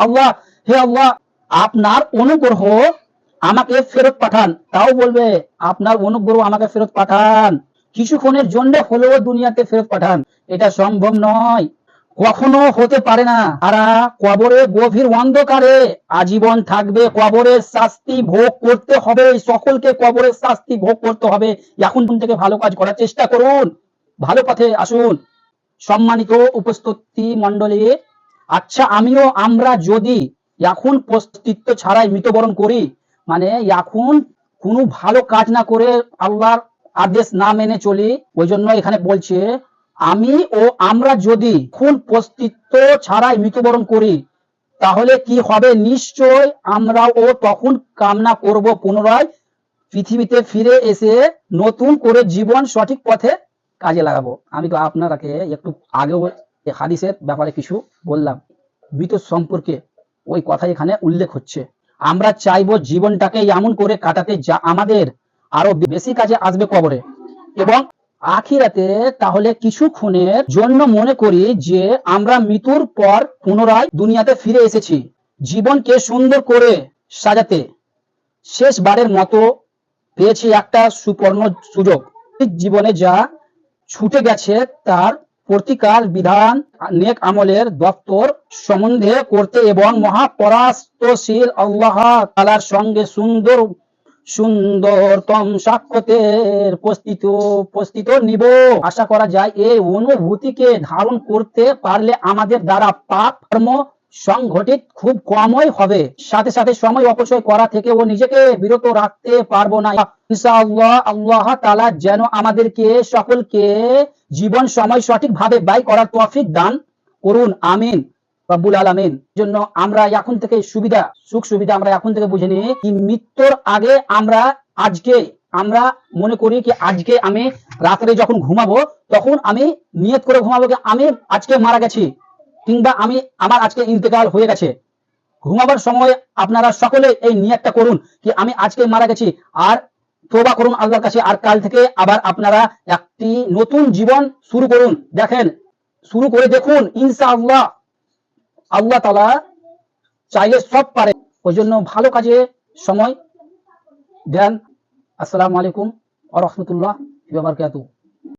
আল্লাহ, হে আল্লাহ, আপনার অনুগ্রহ আমাকে ফেরত পাঠান। তাও বলবে, আপনার অনুগ্রহ আমাকে ফেরত পাঠান। কিছুক্ষণের জন্য হলেও দুনিয়াতে ফেরত পাঠান। এটা সম্ভব নয়। কখনো হতে পারে না। তারা কবরে গভীর অন্ধকারে আজীবন থাকবে। কবরের শাস্তি ভোগ করতে হবে। সকলকে কবরের শাস্তি ভোগ করতে হবে। এখন থেকে ভালো কাজ করার চেষ্টা করুন। ভালো পথে আসুন। সম্মানিত উপস্থিতি মন্ডলী আচ্ছা আমিও আমরা যদি এখন প্রস্তিত্ব ছাড়াই মৃত্যুবরণ করি মানে এখন কোনো ভালো কাজ না করে আল্লাহর আদেশ না মেনে চলি, ওই জন্য এখানে বলছে, আমি ও আমরা যদি খুন প্রস্তিত্ব ছাড়াই মৃত্যুবরণ করি, তাহলে কি হবে? নিশ্চয় আমরা ও তখন কামনা করব পুনরায় পৃথিবীতে ফিরে এসে নতুন করে জীবন সঠিক পথে কাজে লাগাবো। আমি তো আপনারাকে একটু আগেও এই হাদিসের ব্যাপারে কিছু বললাম। মৃত সম্পর্কে ওই কথা এখানে উল্লেখ হচ্ছে। আমরা চাইব জীবনটাকে এমন করে কাটাতে যা আমাদের আরও বেশি কাজে আসবে কবরে। এবং আখিরাতে তাহলে কিছুক্ষণের জন্য মনে করি যে আমরা মৃত্যুর পর পুনরায় দুনিয়াতে ফিরে এসেছি। জীবনকে সুন্দর করে সাজাতে শেষবারের মতো পেয়েছি একটা সুপর্ণ সুযোগ। জীবনে যা ছুটে গেছে তার প্রতিকার বিধান নেক আমলের দপ্তর সম্বন্ধে করতে এবং মহাপরাস্তশীল আল্লাহ তালার সঙ্গে সুন্দর, সুন্দরতম সাক্ষতের প্রস্তুত প্রস্তুত নিব। আশা করা যায়, এই অনুভূতিকে ধারণ করতে পারলে আমাদের দ্বারা পাপ কর্ম সংঘটিত খুব কমই হবে। সাথে সাথে সময় অপচয় করা থেকে ও নিজেকে বিরত রাখতে পারব না। ইনশাআল্লাহ আল্লাহ তাআলা যেন আমাদেরকে সকলকে জীবন সময় সঠিকভাবে ব্যয় করার তৌফিক দান করুন। আমিন। রব্বুল আলামিন। জন্য আমরা এখন থেকে সুবিধা, সুখ সুবিধা আমরা এখন থেকে বুঝে নিই কি মৃত্যুর আগে আমরা আজকে, আমরা মনে করি কি আজকে আমি রাত্রে যখন ঘুমাবো, তখন আমি নিয়ত করে ঘুমাবো কি আমি আজকে মারা গেছি। কিংবা আমি আমার আজকে ইন্তেকাল হয়ে গেছে। ঘুমাবার সময় আপনারা সকলে এই নিয়তটা করুন কি আমি আজকে মারা গেছি। আর তোবা করুন আল্লাহর কাছে। আর কাল থেকে আবার আপনারা একটি নতুন জীবন শুরু করুন। দেখেন, শুরু করে দেখুন, ইনশাআল্লাহ। আল্লাহ তালা চাইলে সব পারে। ওই জন্য ভালো কাজে সময় দেন। আসসালামু আলাইকুম আ রহমতুল্লাহ বারকাতুহ।